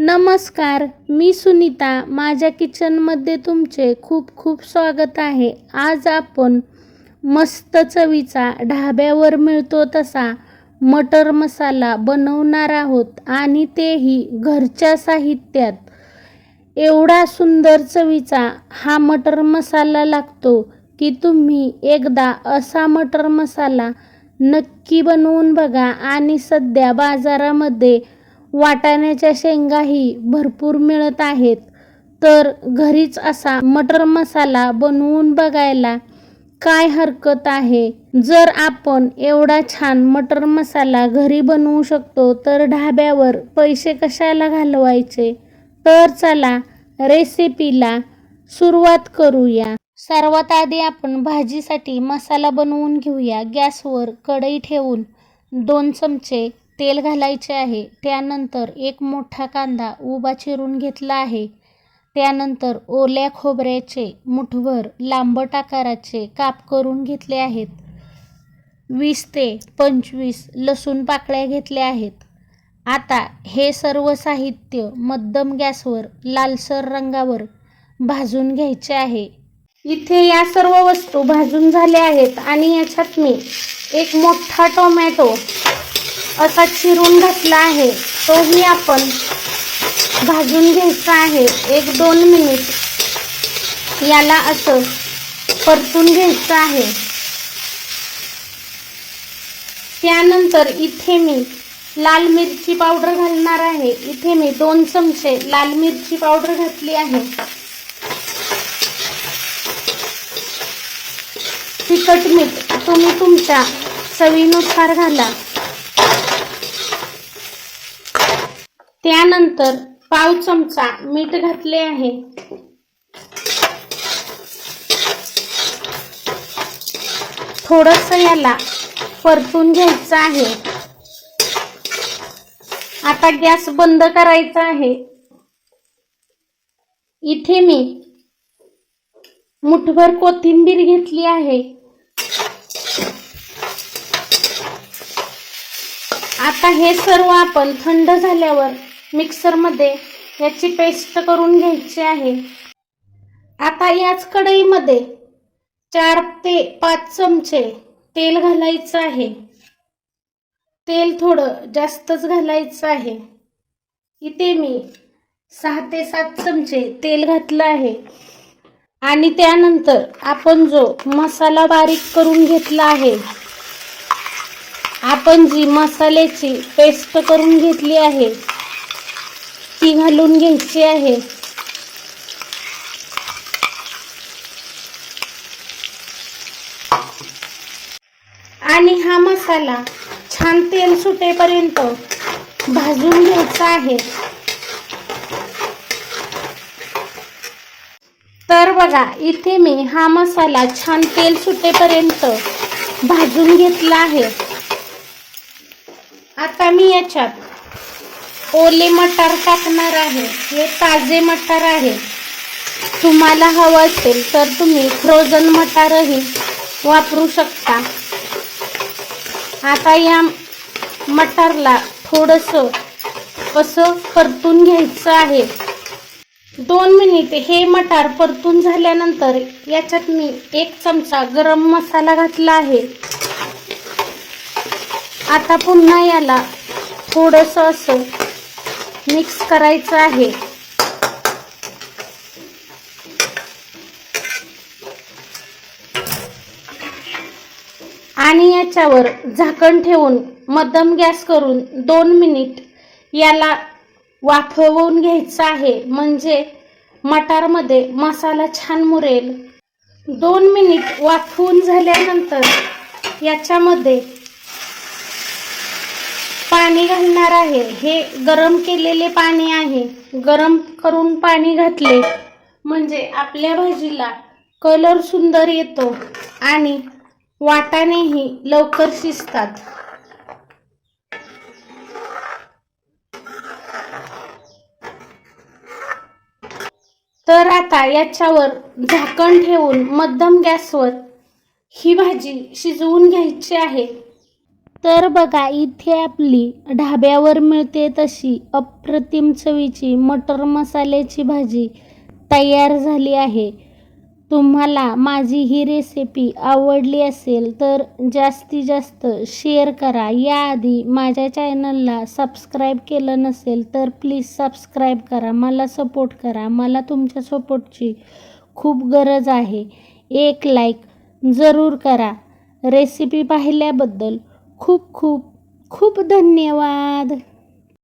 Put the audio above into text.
नमस्कार मी सुनीता. माझ्या किचनमध्ये तुमचे खूप खूप स्वागत आहे. आज आपण मस्त चवीचा ढाब्यावर मिळतो तसा मटर मसाला बनवणार आहोत आणि तेही घरच्या साहित्यात. एवढा सुंदर चवीचा हा मटर मसाला लागतो की तुम्ही एकदा असा मटर मसाला नक्की बनवून बघा आणि सध्या बाजारामध्ये वाटाण्याच्या शेंगाही भरपूर मिळत आहेत. तर घरीच असा मटर मसाला बनवून बघायला काय हरकत आहे? जर आपण एवढा छान मटर मसाला घरी बनवू शकतो तर ढाब्यावर पैसे कशाला घालवायचे? तर चला रेसिपीला सुरुवात करूया. सर्वात आधी आपण भाजीसाठी मसाला बनवून घेऊया. गॅसवर कढई ठेवून दोन चमचे तेल घालायचे आहे. त्यानंतर एक मोठा कांदा उभा चिरून घेतला आहे. त्यानंतर ओल्या खोबऱ्याचे मुठभर लांबट आकाराचे काप करून घेतले आहेत. वीस ते पंचवीस लसूण पाकळ्या घेतल्या आहेत. आता हे सर्व साहित्य मध्यम गॅसवर लालसर रंगावर भाजून घ्यायचे आहे. इथे या सर्व वस्तू भाजून झाल्या आहेत आणि याच्यात मी एक मोठा टोमॅटो असा चिरून घातला आहे. तोही आपण भाजून घ्यायचा आहे. एक दोन मिनिट याला असं परतून घ्यायचं आहे. त्यानंतर इथे मी लाल मिरची पावडर घालणार आहे. इथे मी दोन चमचे लाल मिरची पावडर घातली आहे. तिखट मीठ तुम्ही तुमच्या चवीनुसार घाला. त्यानंतर पाव चमचा मीठ घातले आहे. थोडस याला परतून घ्यायचं आहे. आता गॅस बंद करायचा आहे. इथे मी मुठभर कोथिंबीर घेतली आहे. आता हे सर्व आपण थंड झाल्यावर मिक्सरमध्ये याची पेस्ट करून घ्यायची आहे. आता याच कढईमध्ये चार ते पाच चमचे तेल घालायचं आहे. तेल थोडं जास्तच घालायचं आहे. इथे मी सहा ते सात चमचे तेल घातलं आहे. आणि त्यानंतर आपण जो मसाला बारीक करून घेतला आहे आपण जी मसाल्याची पेस्ट करून घेतली आहे ती घालून घ्यायची आहे. आणि हा मसाला छान तेल सुटेपर्यंत भाजून घ्यायचा आहे. तर बघा इथे मी हा मसाला छान तेल सुटेपर्यंत भाजून घेतला आहे. आता मी याच्यात ओले मटार टाकणार आहे. हे ताजे मटार आहे. तुम्हाला हवं असेल तर तुम्ही फ्रोझन मटारही वापरू शकता. आता या मटारला थोडंसं असं परतून घ्यायचं आहे. दोन मिनिट हे मटार परतून झाल्यानंतर याच्यात मी एक चमचा गरम मसाला घातला आहे. आता पुन्हा याला थोडंसं असं मिक्स करायचं आहे. आणि याच्यावर झाकण ठेवून मध्यम गॅस करून दोन मिनिट याला वाफवून घ्यायचं आहे. म्हणजे मटारमध्ये मसाला छान मुरेल. दोन मिनिट वाफवून झाल्यानंतर याच्यामध्ये पाणी घालणार आहे. हे गरम केलेले पाणी आहे. गरम करून पाणी घातले. म्हणजे आपल्या भाजीला कलर सुंदर येतो आणि वाटाणेही लवकर शिजतात. तर आता याच्यावर झाकण ठेवून मध्यम गॅसवर ही भाजी शिजवून घ्यायची आहे. तर बघा इथे आपली ढाब्यावर मिळते तशी अप्रतिम चवीची मटर मसाल्याची भाजी तयार झाली आहे. तुम्हाला माझी ही रेसिपी आवडली असेल तर जास्तीत जास्त शेअर करा. याआधी माझ्या चॅनलला सबस्क्राईब केलं नसेल तर प्लीज सबस्क्राईब करा. मला सपोर्ट करा. मला तुमच्या सपोर्टची खूप गरज आहे. एक लाईक जरूर करा. रेसिपी पाहिल्याबद्दल खूप खूप खूप धन्यवाद.